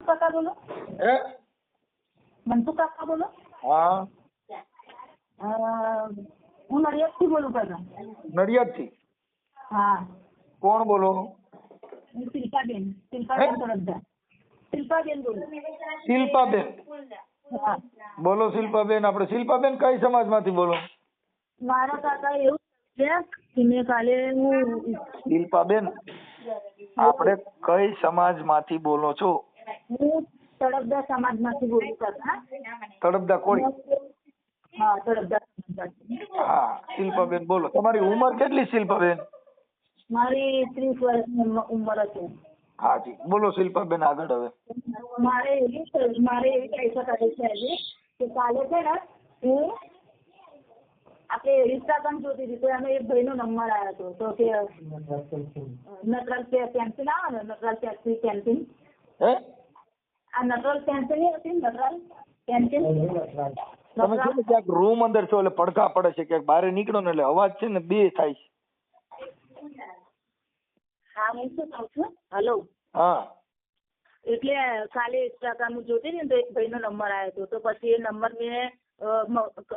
કાકા બોલો હે મંતુ કાકા બોલો હા હું નડિયાદથી બોલું કાકા નડિયાદથી હા કોણ બોલો શિલ્પાબેન શિલ્પાબેન તરફદાર શિલ્પાબેન બોલું શિલ્પાબેન બોલો શિલ્પાબેન આપણે શિલ્પાબેન કઈ સમાજમાંથી બોલો મારા કાકા એવું છે કે મેં કાલે હું શિલ્પાબેન આપણે કઈ સમાજમાંથી બોલો છો હું તળપદા સમાજમાંથી બોલું તળપદા કોળી હા તળપદા હા શિલ્પાબેન બોલો તમારી ઉંમર કેટલી શિલ્પાબેન મારી ત્રીસ વર્ષની ઉંમર- હતી હા જી બોલો શિલ્પાબેન આગળ હવે મારે એવી મારે એવી પૈસા કાઢે છે આજે કે કાલે છે ને હું આપણે ઇન્સ્ટાગ્રામ જોતી હતી તો અમે એક ભાઈનો નંબર આવ્યો હતો તો કે નટરાજ પેન્સિલ આવે ને નટરાજ પેન્સિલ હે આ નટરાજ પેન્સિલ નહીં હતી નટરાજ પેન્સિલ તમે છે ને ક્યાંક રૂમ અંદર છો એટલે પડઘા પડે છે ક્યાંક બહાર નીકળો ને એટલે અવાજ છે ને બે થાય છે. હા હું શું કહું છું? હલો. હા. એટલે કાલે ઇન્સ્ટાગ્રામ જોતી ને તો એક ભાઈનો નંબર આવ્યો હતો. તો પછી એ નંબર મેં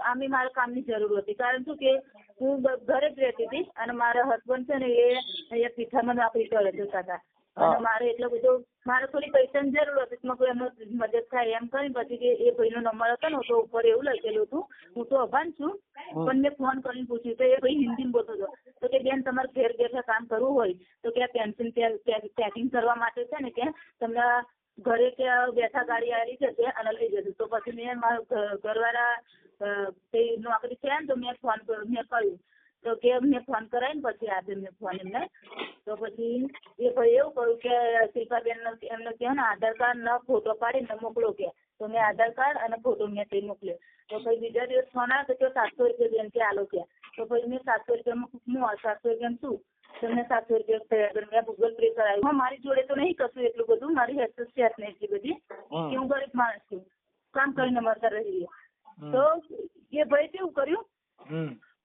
આમે મારા કામની જરૂર હતી. કારણ શું કે હું ઘરે જ રહેતી હતી અને મારા હસબન્ડ છે ને એ અહીંયા પીઠામાં નોકરી કરે છે કાકા અને મારે એટલો બધો મારે થોડી પૈસાની જરૂર હતી મેં એમનો મદદ થાય એમ કરી પછી એ ભાઈનો નંબર હતો ને તો ઉપર એવું લખેલું હતું હું તો અભાન છું પણ મેં ફોન કરીને પૂછ્યું. તો એ ભાઈ હિન્દીમાં બોલતો હતો. તો કે બેન તમારે ઘેર બેઠા કામ કરવું હોય તો કે આ પેન્સિલ પેકિંગ કરવા માટે છે ને કે તમને ઘરે કે બેઠા ગાડી આવી જશે અને લઈ જશે તો પછી મેં મારા ઘરવાળા નોકરી છે ને તો મેં ફોન કર્યો મેં કહ્યું તો કે મેં ફોન કરાય ને પછી આપ્યો મેં ફોન એમને. તો પછી એ ભાઈ એવું કહ્યું કે શિલ્પાબેન એમને કહે ને આધાર કાર્ડ ન ફોટો પાડીને મોકલો કે. તો મેં આધાર કાર્ડ અને ફોટો મેં તે મોકલ્યો. તો પછી બીજા દિવસ ફોન આવ્યો તો કે સાતસો રૂપિયા બેન કે આલો કે. તો પછી મેં સાતસો રૂપિયામાં હું સાતસો રૂપિયામાં શું? તમને સાતસો રૂપિયા થયા આગળ મેં ગૂગલ પે કરાવ્યું. હા મારી જોડે તો નહીં કશું એટલું બધું. મારી હેલ્થ છે નહીં એટલી બધી. કે હું ગરીબ માણસ છું. કામ કરીને મળતા રહીએ તો એ ભાઈ કેવું કર્યું?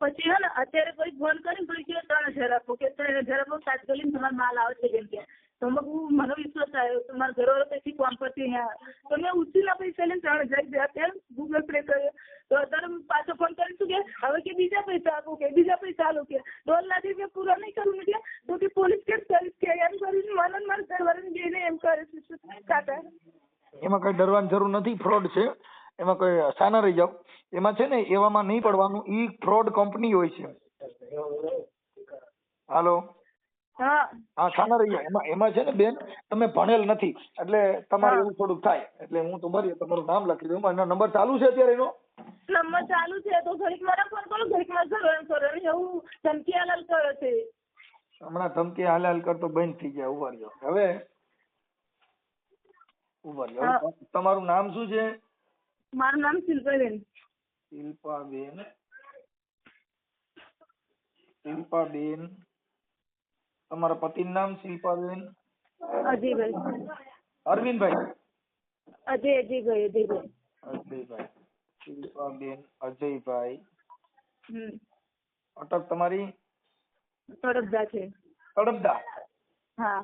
પછી હે ને, અત્યારે કોઈ ફોન કરીને કોઈ કે ત્રણ હજાર આપો, કે ત્રણ હજાર આપો, તાત્કાલિક તમારો માલ આવે છે કેમ કે? તો હું મને વિશ્વાસ આવ્યો તો મારા ઘરવાળો પછી ફોન પરથી અહીંયા તો મેં ઉછીના પૈસા લઈને ત્રણ હજાર રૂપિયા આપ્યા ગૂગલ પે કર્યો. તો અત્યારે પાછો ફોન કરીશું કે, હવે કે બીજા પૈસા આપો કે, બીજા પૈસા આલો કે. દોઢ લાખ રૂપિયા પૂરા નહીં કરું એટલે તો કે પોલીસ કેસ કરીશ કે, એમ કરીને મને મારા ઘરવાળાને જઈને એમ કરે છે કાકા એમાં કઈ ડરવાની જરૂર નથી ફ્રોડ છે. એમાં કઈ સાના રહી જાવ એમાં છે ને એવામાં નહીં પડવાનું. ઈ ફ્રોડ કંપની હોય છે. હાલો? હા સાના રહી એમાં એમાં છે ને બેન તમે ભણેલ નથી. એટલે તમારે એવું થોડુંક થાય. એટલે હું તો ભરી તમારું નામ લખી દઉં. એનો નંબર ચાલુ છે અત્યારે એનો? નંબર ચાલુ છે તો ઘડીક મારા ફોન કરો ઘડીક મારા ઘરવાળાને કરો. એવું ધમકી હાલાલ કરે છે. હમણાં ધમકી હાલ હાલ કરતો બંધ થઈ ગયા ઊભા રહ્યો. હવે? ઊભા રહ્યો. તમારું નામ શું છે? મારું નામ શિલ્પાબેન. શિલ્પાબેન શિલ્પાબેન તમારા પતિનું નામ શિલ્પાબેન અજયભાઈ અરવિંદભાઈ. અજય અજયભાઈ અજયભાઈ. અજયભાઈ. શિલ્પાબેન અજયભાઈ. હમ. અટક તમારી? તડપદા છે. તડપદા. હા.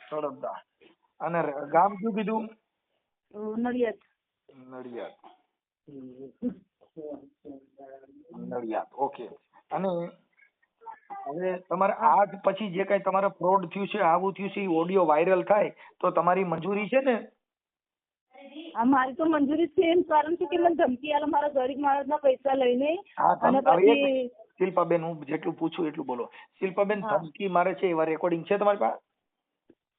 તડપદા. અને ગામ શું કીધું? નડિયાદ. નડિયાદ. નડિયાદ. ઓકે. અને હવે તમારે આ પછી જે કઈ તમારે ફ્રોડ થયું છે આવું થયું છે એ ઓડિયો વાયરલ થાય તો તમારી મંજૂરી છે ને? મારી તો મંજૂરી છે એમ કારણ છે કે મને ધમકી આલો મારા ગરીબ માણસના પૈસા લઈને. અને પછી શિલ્પાબેન હું જેટલું પૂછું એટલું બોલો. શિલ્પાબેન ધમકી મારે છે એવા રેકોર્ડિંગ છે તમારી પાસે?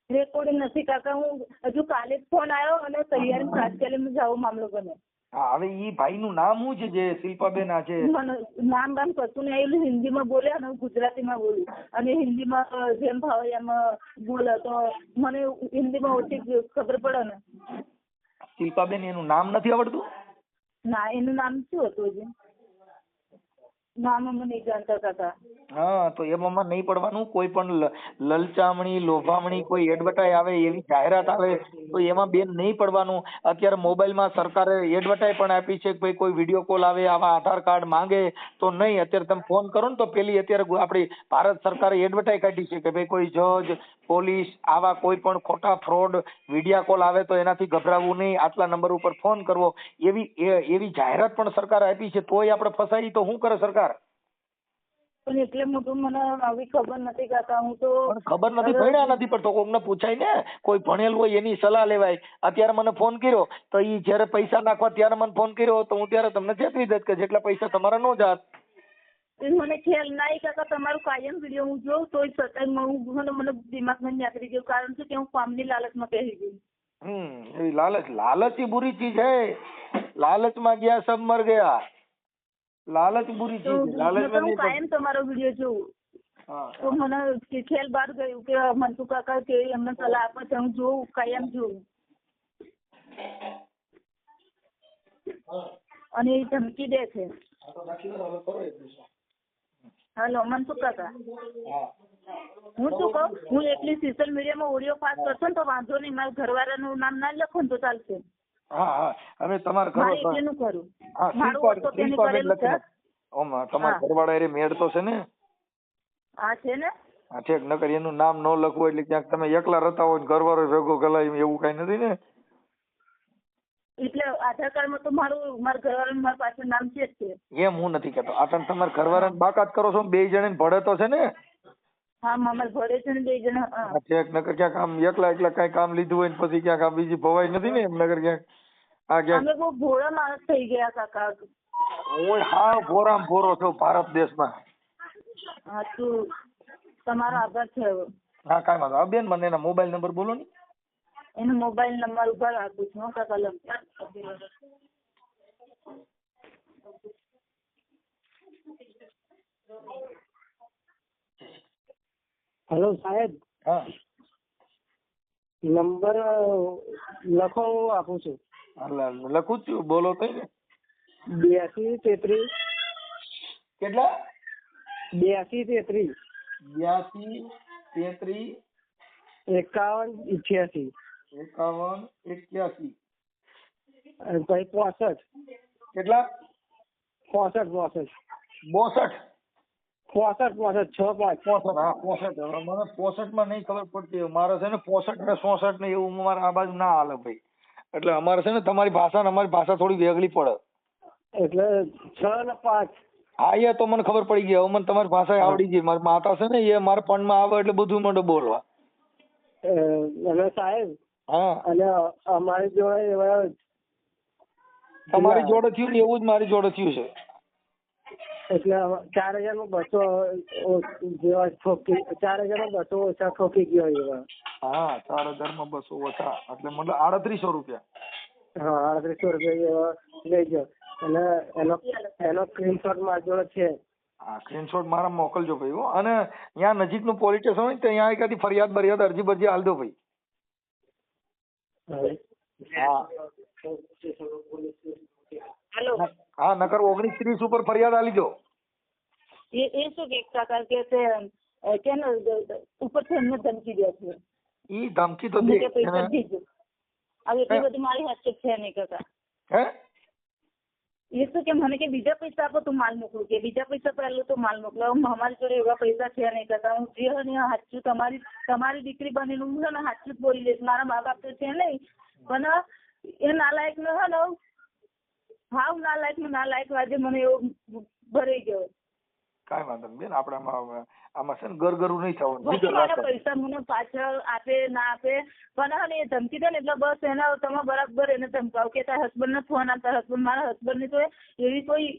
રેકોર્ડિંગ નથી કાકા હું હજુ કાલે જ ફોન આવ્યો અને તૈયારી કાલે હું. જાઉં મામલો બને હા હવે ઈ ભાઈનું નામ શું છે જે શિલ્પાબેન આ છે? મને નામ બામ કશું નહીં આવેલું હિન્દીમાં બોલે અને હું ગુજરાતીમાં બોલ્યું અને હિન્દીમાં જેમ ભાવે એમ બોલે તો મને હિન્દીમાં ઓછી ખબર પડે ને. શિલ્પાબેન એનું નામ નથી આવડતું? ના એનું નામ શું હતું હજી? નામ અમે નહીં જાણતા કાકા. હા, તો એમાં નહીં પડવાનું. કોઈ પણ લલચામણી, લોભામણી, કોઈ એડવર્ટાઈઝ આવે એવી જાહેરાત આવે, તો એમાં બેન નહીં પડવાનું. અત્યારે મોબાઈલમાં સરકારે એડવર્ટાઈઝ પણ આપી છે કે ભાઈ કોઈ વીડિયો કોલ આવે, આવા આધાર કાર્ડ માંગે, તો નહીં. અત્યારે તમે ફોન કરો ને તો પેલી અત્યારે આપણી ભારત સરકારે એડવર્ટાઈઝ કાઢી છે કે ભાઈ કોઈ જજ, પોલીસ, આવા કોઈ પણ ખોટા ફ્રોડ વિડીયા કોલ આવે તો એનાથી ગભરાવું નહીં. આટલા નંબર ઉપર ફોન કરવો. એવી એવી જાહેરાત પણ સરકારે આપી છે, તોય આપણે ફસાઈ તો શું કરે સરકાર? પણ એટલે મોટું મને આવી ખબર નથી કાકા હું તો ખબર નથી ભણ્યા નથી પણ તો કોકને પૂછાય ને કોઈ ભણેલ હોય એની સલાહ લેવાય. અત્યારે મને ફોન કર્યો તો ઈ જ્યારે પૈસા નાખવા ત્યારે મને ફોન કર્યો તો હું ત્યારે તમને ચેતવી દત કે જેટલા પૈસા તમારા નો જાત. મને ખ્યાલ ના કાકા તમારો કાયમ વીડિયો હું જોઉં તો છતાંય હું મને દિમાગમાં નીકળી ગયું કારણ કે હું કામની લાલચમાં પહેરી ગઈ. હમ લાલચ લાલચ એ બુરી ચીજ હે. લાલચમાં ગયા સબ મર ગયા. લાલચ બુરી ચીજ લાલચ હું કાયમ તમારો વિડિયો જોઉં. તો મને ખેલ બહાર ગયું કે મનસુ કાકા કે એમને સલાહ આપે છે હું જોઉં કાયમ જોઉં. અને એ ધમકી દે છે. હેલો મનસુખ કાકા. હું શું કહું? હું એટલી સોશિયલ મીડિયામાં ઓડિયો પાસ કરશો ને તો વાંધો નહીં. મારા ઘરવાળાનું નામ ના લખો ને તો ચાલશે. હા હા. હવે તમારે કરો હા ઓમ તમારા હા. ઘરવાળા એ મેળ તો છે ને? હા છે ને? હા ઠેક નકર એનું નામ ન લખવું એટલે ક્યાંક તમે એકલા રહેતા હોય ઘરવાળો ભેગો ગલાય એવું કઈ નથી ને? એટલે આધાર કાર્ડમાં તો મારું મારા ઘરવાળાનું મારા પાછળ નામ છે જ છે એમ હું નથી કેતો આ તમે તમારા ઘરવાળાને બાકાત કરો છો બે જણે ભળે તો છે ને? હા મામા ભરે છે ને બે જણા હા. ઠેક નકર ક્યાંક આમ એકલા એકલા કઈ કામ લીધું હોય ને પછી ક્યાંક આ બીજી ભવાઈ નથી ને એમ નગર ક્યાંક આ ક્યાંક અમે બહુ ભોળા માણસ થઈ ગયા કાકા. હું ભોરામ ભોરો છું ભારત દેશમાં. હા તું તમારો આભાર છે હા કાંઈ વાંધો બેન મને એના મોબાઈલ નંબર બોલો ને. એનો મોબાઈલ નંબર ઉપર આપું છું કાકા લખ હેલો સાહેબ. હા. નંબર લખો હું આપું છું. લખું છું. બોલો તો બ્યાસી તેત્રીસ. કેટલા? બ્યાસી તેત્રીસ. બ્યાસી તેત્રીસ. એકાવન ઇઠ્યાસી. એકાવન એક્યાસી. અને પછી પોસઠ. કેટલા? પોસઠ પોસઠ. બોસઠ. પોસઠ પોસઠ છ પાંચ પોસઠ. હા પોસઠ. મને પોસઠમાં નહીં ખબર પડતી મારે છે ને પોસઠ ને સોસઠ ને એવું મારે આ બાજુ ના હાલે ભાઈ. એટલે અમારે છે ને તમારી ભાષા ને અમારી ભાષા થોડી વેગળી પડે. એટલે છ ને પાંચ. હા એ તો મને ખબર પડી ગઈ. હવે મને તમારી ભાષા આવડી ગઈ. મારી માતા છે ને એ મારા પણમાં આવે એટલે બધું મને બોલવા. અને સાહેબ હા. અને અમારી જોડે એવા તમારી જોડે થયું ને એવું જ મારી જોડે થયું છે. એટલે ચાર હજારમાં બસો જેવા ઠોકી ચાર હજારમાં બસો ઓછા ઠોકી ગયો એવા હા ચાર હજારમાં બસો ઓછા. એટલે મતલબ આડત્રીસો રૂપિયા. હા આડત્રીસો રૂપિયા લઈ ગયો. અને એનો એનો સ્ક્રીનશોટ મારી જોડે છે. હા સ્ક્રીનશોટ મારા મોકલજો ભાઈ હો. અને ત્યાં નજીકનું પોલીસ સ્ટેશન હોય ને તો ત્યાં એકાદી ફરિયાદ બરિયાદ અરજી બરજી હાલ દો ભાઈ. હા. હેલો હા નકર ઓગણીસ ત્રીસ ઉપર ફરિયાદ આલી દો એ એ શું કે કાકા કે તે અ, કે ને દ- દ- ઉપરથી એમને ધમકી દે છે ઈ ધમકી તો અમને દે કે પૈસા એને- દીજો હવે એટલી બધી મારી હાથ છે નહીં કાકા હે એ શું કે મને કે બીજા પૈસા આપો તો માલ મોકલું કે બીજા પૈસા પહેલું તો માલ મોકલો હવે અમારી જોડે એવા પૈસા છે નહીં કાકા હું જે હોય ને એ સાચું તમારી તમારી દીકરી બનીને હું છે ને સાચું જ બોલી લઈશ મારા મા બાપ તો છે નહીં પણ એ નાલાયક નો હે ને હાવ નાલાયક ના નાલાયક આજે મને એવો ભરાઈ ગયો. કાંઈ વાંધો બેન આપણે આમાં આમાં છે ને ગરગરું નહીં થવાનું. પૈસા મને પાછળ આપે ના આપે. પણ હવે એ ધમકી દે ને એટલે બસ એના તમે બરાબર એને ધમકાવ કે તારા હસબન્ડ ને ફોન આપતા હસબન્ડ મારા હસબન્ડની તો એવી કોઈ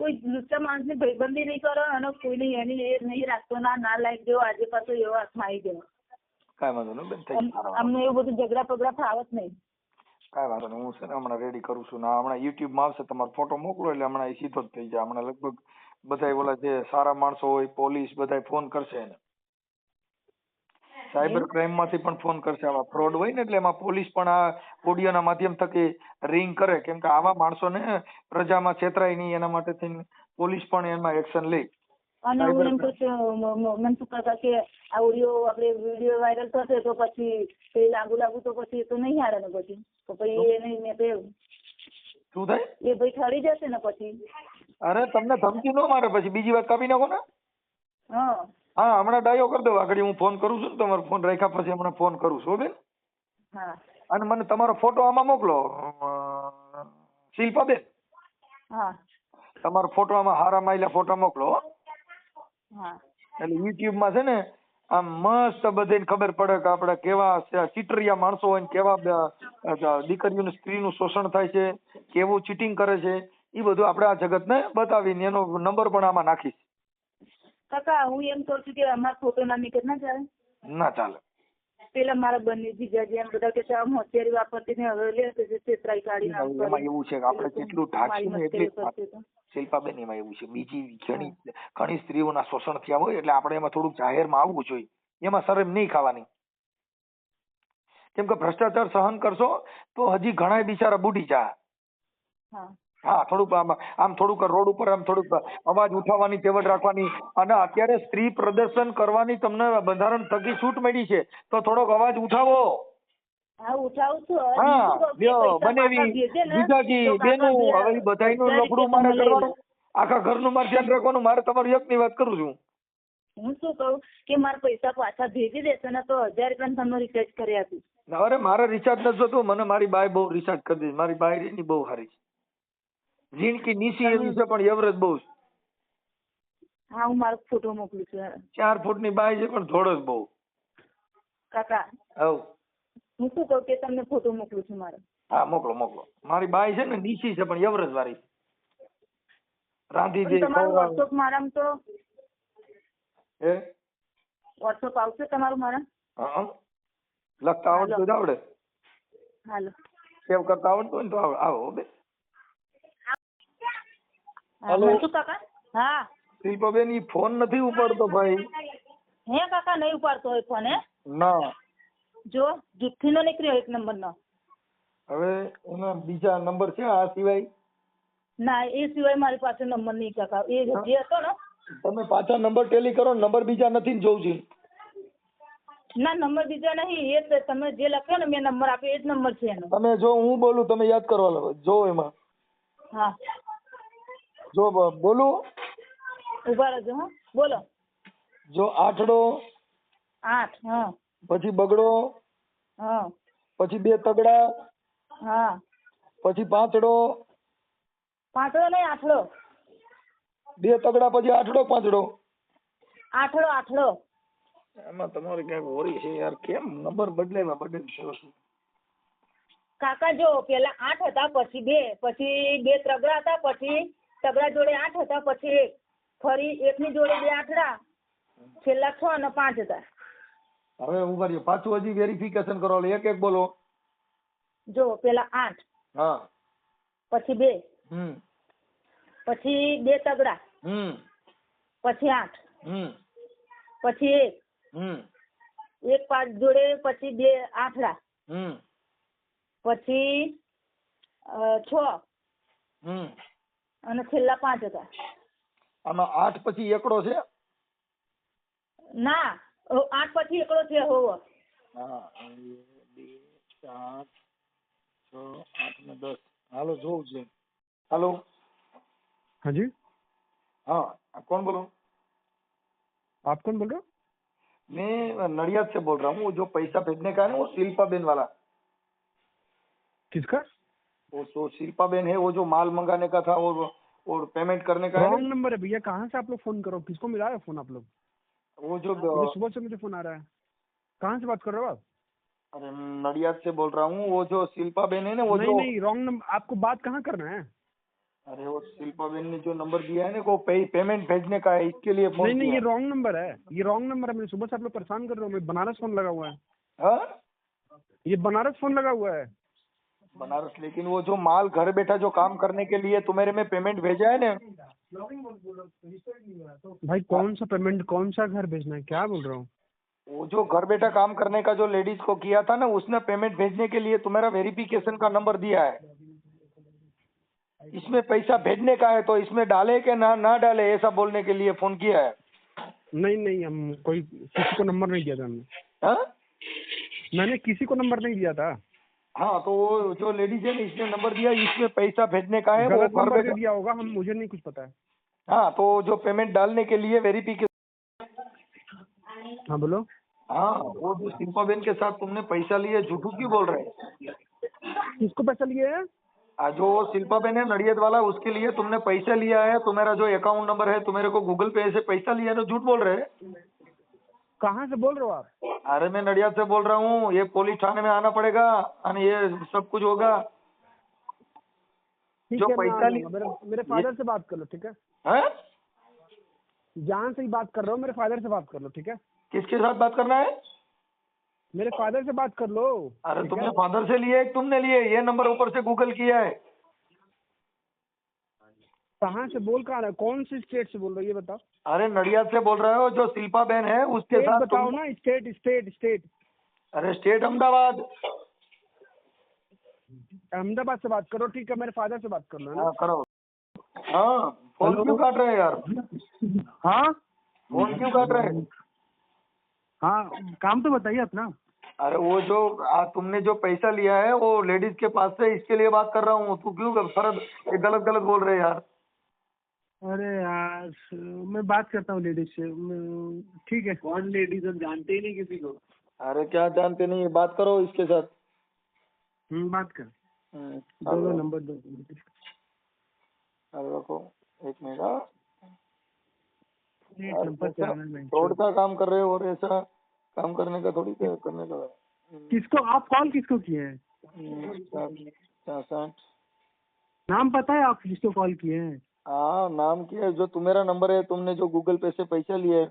કોઈ લુચ્ચા માણસની ભાઈબંધી નહીં કરો અને કોઈની એની એ નહીં રાખતો ના ના લાયક જેવો આજે પાછો એવો હાથમાં આવી ગયો. કાંઈ વાંધો નહીં બેન. અમને એવું બધું ઝઘડા પગડા ફાવત નહીં. કાંઈ વાંધો નહીં હું છે ને હમણાં રેડી કરું છું ને હમણાં યુટ્યુબમાં આવશે તમારો ફોટો મોકલો એટલે હમણાં એ સીધો જ થઈ જાય. હમણાં લગભગ બધા ઓલા જે સારા માણસો હોય પોલીસ બધા ફોન કરશે એને. સાયબર ક્રાઇમમાંથી પણ ફોન કરશે આવા ફ્રોડ હોય ને એટલે એમાં પોલીસ પણ આ ઓડિયો ના માધ્યમ થકી રિંગ કરે. કેમ કે આવા માણસોને પ્રજામાં છેતરાય નહીં એના માટે થઈને પોલીસ પણ એમાં એક્શન લે. અને હું એમ કહું છું મ- મ- મને શું કહેતા કે આ ઓડિયો આપણે વીડિયો વાયરલ થશે તો પછી તે લાગુ લાગુ તો પછી તો નહીં હારે ને પછી. તો પછી એ નહીં મેં કહ્યું. શું થાય? એ ભાઈ ઠરી જશે ને પછી. અરે તમને ધમકી ન મારે પછી. બીજી વાત કાપી નાખો ને. હા. હા હમણાં ડાયો કરી દો. આગળ હું ફોન કરું છું ને તમારો ફોન રાખ્યા પછી હમણાં ફોન કરું છું બેન. હા. અને મને તમારો ફોટો આમાં મોકલો. શિલ્પા બેન હા. તમારો ફોટો આમાં હારા માયલા ફોટા મોકલો હો. એટલે યુટ્યુબમાં છે ને આમ મસ્ત બધાને ખબર પડે કે આપણે કેવા ચીટરિયા માણસો હોય ને કેવા દીકરીઓનું સ્ત્રીનું શોષણ થાય છે કેવું ચીટિંગ કરે છે એ બધું આપણે આ જગતને બતાવીને એનો નંબર પણ આમાં નાખીશ. કાકા હું એમ કહું છું કે અમારા ફોટો ના નીકળે ના ચાલે. ના ચાલે. પેલા મારા બંને જીજાજી એમ બધા કે આમ હોશિયારી વાપરતી ને હવે લે છેતરાઈ કાઢી એમાં એવું છે કે આપણે જેટલું ઢાંકશું ને એટલી. શિલ્પાબેન એમાં એવું છે. બીજી ઘણી ઘણી સ્ત્રીઓના શોષણ થયા હોય એટલે આપણે એમાં થોડુંક જાહેરમાં આવવું જોઈએ. એમાં શરમ નહીં ખાવાની. કેમ કે ભ્રષ્ટાચાર સહન કરશો તો હજી ઘણા બિચારા બુડી જા હા થોડુંક આમ આમ થોડુંક રોડ ઉપર આમ થોડુંક અવાજ ઉઠાવવાની તેવડ રાખવાની. અને અત્યારે સ્ત્રી પ્રદર્શન કરવાની તમને બંધારણ થકી છૂટ મળી છે. તો થોડોક અવાજ ઉઠાવો. હા ઉઠાવું છું. હા લ્યો બનેવી જીજાજી બેનું હવે બધાયનું લફડું મારે કરવાનું. આખા ઘરનું મારે ધ્યાન રાખવાનું. મારે તમારી એકની વાત કરું છું. હું શું કહું કે મારા પૈસા પાછા ભેજી દેશે ને તો હજાર રૂપિયા તમને રિચાર્જ કરી આપીશ. અરે મારે રિચાર્જ નથી થતું. મને મારી બાય બહુ રિચાર્જ કરી દીધી મારી બાય બહુ સારી છે. ઝીણકી નીસી એવી છે પણ એવરેજ બહુ છે. હા હું મારો ફોટો મોકલું છું ચાર ફૂટની બાય છે પણ થોડો જ બહુ. કાકા. હવ હું શું કહું કે તમને ફોટો મોકલું છું મારો. હા મોકલો મોકલો. મારી બાય છે ને નીચી છે પણ એવરેજ વાળી. રાંધી દે તમારું. વોટ્સઅપ મારામ તો હે? વોટ્સઅપ આવશે તમારું મારા? હા લખતા આવડતું આવડે. હાલો. સેવ કરતા આવડતું હોય ને તો આવો બે હાલો. શું કાકા? હા. શિલ્પાબેન ઈ ફોન નથી ઉપાડતો ભાઈ. હે કાકા નહીં ઉપાડતો હોય ફોન હે? ના. જો જુઠ્ઠી નો નીકળ્યો એક નંબર નો હવે એના બીજા નંબર છે આ સિવાય? ના એ સિવાય મારી પાસે નંબર નહીં કાકા. એ જે હતો ને? તમે પાછા નંબર ટેલી કરો નંબર બીજા નથી ને જોઉં ના નંબર બીજા નહીં. એ તમે જે લખ્યો ને મેં નંબર આપ્યો એ જ નંબર છે એનો. તમે જો હું બોલું તમે યાદ કરવા લાગો જો એમાં. હા. જો બોલું. ઊભા રહેજો હા. બોલો. જો આઠડો. આઠ હા. પછી બગડો. હા. પછી બે તગડા. હા. પછી પાંચડો. પાંચડો નહીં આઠડો. બે તગડા પછી આઠડો પાંચડો. આઠડો આઠડો. એમાં તમારે ક્યાંક ઓરી છે યાર કેમ નંબર બદલાવ્યા બદલ કાકા જો પેલા આઠ હતા પછી બે પછી બે ત્રગડા હતા પછી તગડા જોડે આઠ હતા પછી એક ફરી એકની જોડે બે આઠડા. છેલ્લા છ અને પાંચ હતા. હવે ઊભા રહ્યો પાછું હજી વેરિફિકેશન કરો એક એક બોલો. જો પેલા આઠ. હા. પછી બે. હમ. પછી બે તગડા. હમ. પછી આઠ. હમ. પછી એક. હમ. એક પાંચ જોડે પછી બે આઠડા. હમ. પછી છ. હમ. અને છેલ્લા પાંચ હતા આમાં આઠ પછી એકડો છે ના અ, આઠ પછી એકડો છે હોવો હા એક, બે ચાર છ આઠ ને દસ હાલો જોઉં છે હાલો हाँ जी हाँ आप कौन बोलो आप कौन बोल रहे हो मैं नडियाद से बोल रहा हूँ वो जो पैसा भेजने का है ना वो शिल्पा बेन वाला किसका वो जो शिल्पा बेन है वो जो माल मंगाने का था और और पेमेंट करने का है रॉन्ग नंबर है भैया कहाँ से आप लोग फ़ोन करो? किसको मिला है फ़ोन आप लोग? वो जो सुबह से मुझे फ़ोन आ रहा है। कहाँ से बात कर रहे हो आप? अरे नडियाद से बोल रहा हूँ वो जो शिल्पा बेन है ना वो नहीं जो नहीं रॉन्ग नंबर आपको बात कहाँ करना है? अरे वो शिल्पा बेन ने जो नंबर दिया है ना वो पे, पेमेंट भेजने का है इसके लिए नहीं नहीं ये रॉन्ग नंबर है। ये रॉन्ग नंबर है मैंने सुबह से आप लोग परेशान कर रहे हो मैं बनारस फ़ोन लगा हुआ है। हाँ? ये बनारस फ़ोन लगा हुआ है। बनारस लेकिन वो जो माल घर बैठा जो काम करने के लिए तुम्हारे में पेमेंट भेजा है ना? भाई कौन सा पेमेंट कौन सा घर भेजना है? क्या बोल रहा हूँ? वो जो घर बैठा काम करने का जो लेडीज़ को किया था ना उसने पेमेंट भेजने के लिए तुम्हारा वेरिफिकेशन का नंबर दिया है। इसमें पैसा भेजने का है तो इसमें डाले के ना ना डाले ऐसा बोलने के लिए फ़ोन किया है? नहीं नहीं हम कोई किसी को नंबर नहीं दिया था हमने। हाँ? मैंने किसी को नंबर नहीं दिया था। हाँ तो वो जो लेडीज़ है इसने नंबर दिया इसमें पैसा भेजने का है वो घर नंबर दे दिया होगा हम मुझे नहीं कुछ पता है। हाँ तो जो पेमेंट डालने के लिए वेरिफिकेशन हाँ बोलो। हाँ वो जो शिल्पा बेन के साथ तुमने पैसा लिए झूठू क्यों बोल रहे हैं? किसको पैसा लिए है? जो शिल्पा बेन है नड़ियत वाला उसके लिए तुमने पैसा लिया है तुम्हारा जो अकाउंट नंबर है तुम्हारे को गूगल पे से पैसा लिया है तो झूठ बोल रहे हैं? कहाँ से बोल रहे हो आप? अरे मैं नडियाद से बोल रहा हूँ ये पुलिस थाने में आना पड़ेगा और ये सब कुछ होगा। जो पैसा मेरे मेरे फादर से बात कर लो ठीक है? हैं? जान से ही बात कर रहा हूँ मेरे फादर से बात कर लो ठीक है? किसके साथ बात करना है? मेरे फादर से बात कर लो अरे तुमने फादर से लिए तुमने लिए ये नंबर ऊपर से गूगल किया है। कहाँ से बोल कहाँ रहे हो? कौन सी स्टेट से बोल रहे हो? ये बताओ। अरे नडियाद से बोल रहे हो जो शिल्पा बहन है उसके साथ बताओ ना स्टेट स्टेट स्टेट अरे स्टेट अहमदाबाद। अहमदाबाद से बात करो ठीक है मेरे फादर से बात कर लो है ना? करो। हाँ फ़ोन क्यों काट रहे हैं यार? हाँ? फ़ोन क्यों काट रहे हैं? हाँ काम तो बताइए अपना। अरे वो जो आ, तुमने जो पैसा लिया है वो लेडीज़ के पास से इसके लिए बात कर रहा हूँ तू क्यों फर्द गलत गलत बोल रहे यार? अरे यार मैं बात करता हूँ लेडीज़ से। ठीक है। कौन लेडीज़ हम जानते ही नहीं किसी को। अरे क्या जानते नहीं बात करो इसके साथ। हम्म बात कर। हम्म, दो दो नंबर दो। अरे रखो एक मिनट हाँ। रोड का काम कर रहे हो और ऐसा काम करने का थोड़ी क्या करने का किसको आप कॉल किसको किए हैं? हम्म, नाम पता है आप जिसको कॉल किए हैं? हाँ नाम क्या है जो तुम्हारा नंबर है तुमने जो गूगल पे से पैसा लिए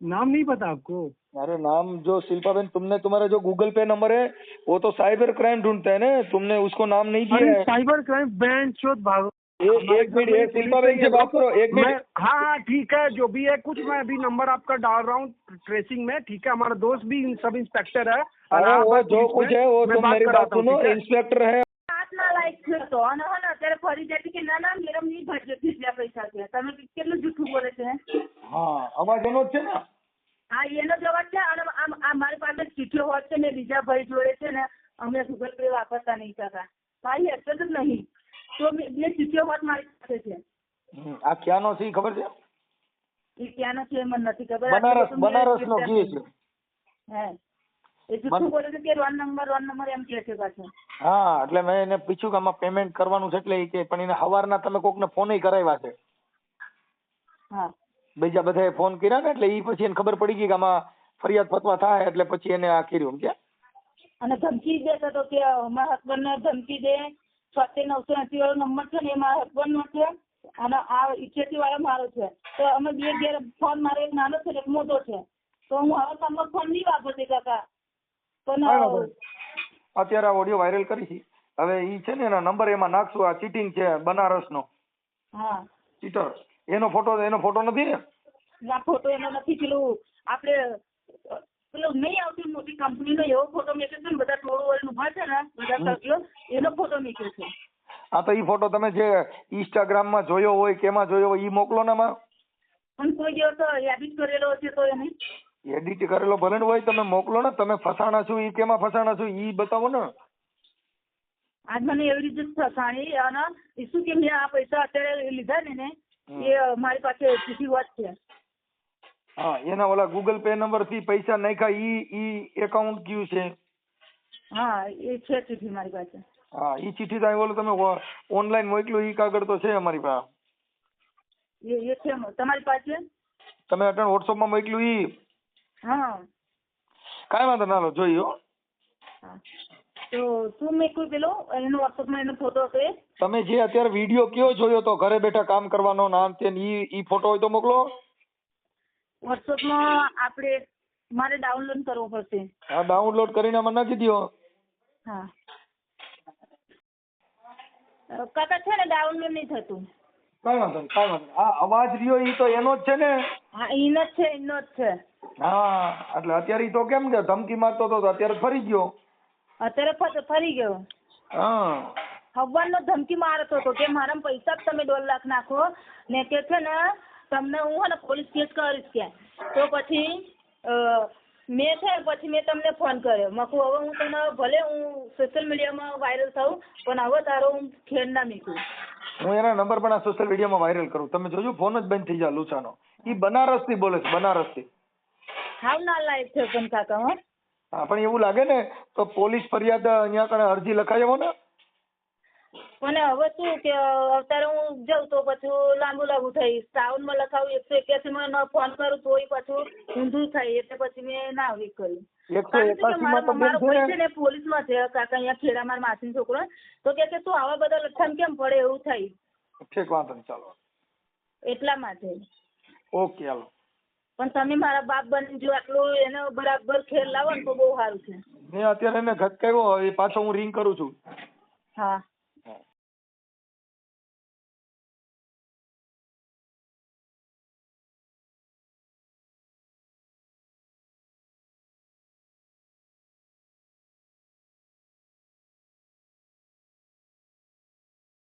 नाम नहीं पता आपको? अरे नाम जो शिल्पा बेन तुमने तुम्हारा जो गूगल पे नंबर है वो तो साइबर क्राइम ढूंढता है ना तुमने उसको नाम नहीं दिया है। साइबर क्राइम बैंक चोत भागो। एक मिनट एक शिल्पा बेन से बात करो एक मिनट। हाँ हाँ ठीक है जो भी है कुछ मैं अभी नंबर आपका डाल रहा हूँ ट्रेसिंग में ठीक है हमारा दोस्त भी इन सब इंस्पेक्टर है अरे वो जो कुछ है वो तुम मेरी बात सुनो इंस्पेक्टर है। લાયક છે અને હા અત્યારે ફરી જાય કે ના ના મેડમ નહીં ભરજો કેટલા પૈસા છે તમે કેટલું જૂઠું બોલે છે હા? અવાજ એનો જ છે ને? હા એનો જવાબ છે. અને આ મારી પાસે ચીઠીઓ હોત છે ને બીજા ભાઈ જોડે છે ને અમે ગૂગલ પે વાપરતા નહીં થતા મારી હેરકત જ નહીં. તો મેં બે ચીઠીઓ હોત મારી પાસે છે. આ ક્યાંનો છે ખબર છે? એ ક્યાંનો છે મને નથી ખબર. બનારસ બનારસ નો ઘી છે. હે. એ જૂઠું બોલે છે કે રોન નંબર રોન નંબર એમ કહે છે પાછું. હા એટલે મેં એને પૂછ્યું કે આમાં પેમેન્ટ કરવાનું છે એટલે કે પણ એને સવારના તમે કોકને ફોન કરાવ્યા છે. હા. બીજા બધાએ ફોન કર્યા ને એટલે એ પછી એને ખબર પડી ગઈ કે આમાં ફરિયાદ ફતવા થાય એટલે પછી એને આ કર્યું કે? અને ધમકી દેતો હતો કે મારા હસબન્ડ ને ધમકી દે છોતેર નવસો એસી વાળો નંબર છે ને એ મારા હસબન્ડ નો છે અને આ ઇઠ્યાસી વાળો મારો છે. તો અમે બે ઘેર ફોન મારો એક નાનો છે એક મોટો છે. તો હું હવે તમારો ફોન નહીં વાપરતી કાકા. પણ અત્યારે આ ઓડિયો વાયરલ કરી છે. હવે ઈ છે ને એના નંબર એમાં નાખશું. આ ચીટિંગ છે બનારસ નો હા. ચીટર એનો ફોટો એનો ફોટો નથી ને? ના ફોટો એનો નથી. પેલું આપણે પેલું નહીં આવતી મોટી કંપનીનો એવો ફોટો મેક્યો છે ને બધા ટોળું વળીને ઊભા છે ને બધા સભ્યો એનો ફોટો મેક્યો છે. હા તો ઈ ફોટો તમે જે ઇન્સ્ટાગ્રામમાં જોયો હોય કેમાં જોયો હોય ઈ મોકલો ને માં પણ કોઈ દિવસ એડિટ કરેલો હશે તો એને. એડિટ કરેલો ભલે ને હોય તમે મોકલો ને તમે ફસાણા છો એ કેમાં ફસાણા છો એ બતાવો ને. આજ મને એવી રીતે ફસાણી અને એ શું કે મેં આ પૈસા અત્યારે લીધા ને ને એ મારી પાસે ચીઠી વાત છે. હા એના ઓલા ગૂગલ પે નંબરથી પૈસા નાખ્યા ઈ ઈ એકાઉન્ટ કયું છે? હા એ છે ચીઠી મારી પાસે. હા ઈ ચીઠી તો ઓલું તમે ઓનલાઈન મોકલ્યું ઈ કાગળ તો છે અમારી પાસે. એ એ છે તમારી પાસે? તમે અટણ વોટ્સઅપમાં મોકલ્યું ઈ. હા. કાંઈ વાંધો ના લો જોઈ હો. તો શું મેં કોઈ પેલો એનો વોટ્સઅપમાં એનો ફોટો હતો એ તમે જે અત્યારે વીડિયો કયો જોયો તો ઘરે બેઠા કામ કરવાનો નામ તે ઈ ઈ ફોટો હોય તો મોકલો. વોટ્સઅપમાં આપણે મારે ડાઉનલોડ કરવો પડશે. હા ડાઉનલોડ કરીને મને નાખી દો હા. કાકા છે ને ડાઉનલોડ નહીં થતું? કાંઈ વાંધો નહીં કાંઈ વાંધો નહીં. આ અવાજ રહ્યો ઈ તો એનો જ છે ને. હા એનો જ છે એનો જ છે. હા એટલે અત્યારે ઈ તો કેમ કે ધમકી મારતો હતો તો અત્યારે ફરી ગયો. અત્યારે ફરી ગયો? હા. હવાનો ધમકી મારતો હતો કે મારા પૈસા તમે દોઢ લાખ નાખો ને કે છે ને તમને હું હે ને પોલીસ કેસ કરીશ કે. તો પછી મેં છે પછી મેં તમને ફોન કર્યો. મકું હવે હું તને ભલે હું સોશિયલ મીડિયામાં વાયરલ થઉં પણ હવે તારો હું ખેડ ના મીકું. હું એના નંબર પણ આ સોશિયલ મીડિયામાં વાયરલ કરું. તમે જોજો ફોન જ બંધ થઈ જાય લુચાનો ઈ બનારસથી બોલે છે બનારસ થી હાવ ના લાયક છે પણ કાકા હો. હા પણ એવું લાગે ને તો પોલીસ ફરિયાદ અહીંયા કણે અરજી લખાઈ આવો ને. અને હવે શું કે અત્યારે હું જાઉં તો પાછું લાંબુ લાંબુ થઈ શ્રાવણમાં લખાવું એકસો એક્યાસી માં ફોન કરું તોય પાછું ઊંધું થાય એટલે પછી મેં ના આવી કર્યું પોલીસમાં છે કાકા અહીંયા ખેડા મારા માસીનો છોકરો. તો કે કે તું આવા બધા લખાણ કેમ પડે? એવું થાય. ઠીક વાંધો નહીં ચાલો. એટલા માટે. ઓકે હાલો. પણ તમે મારા બાપ બની જો આટલું એનો બરાબર ખેલ લાવો ને તો બહુ સારું છે. મેં અત્યારે એને ઘટકાવ્યો એ પાછો હું રિંગ કરું છું. હા.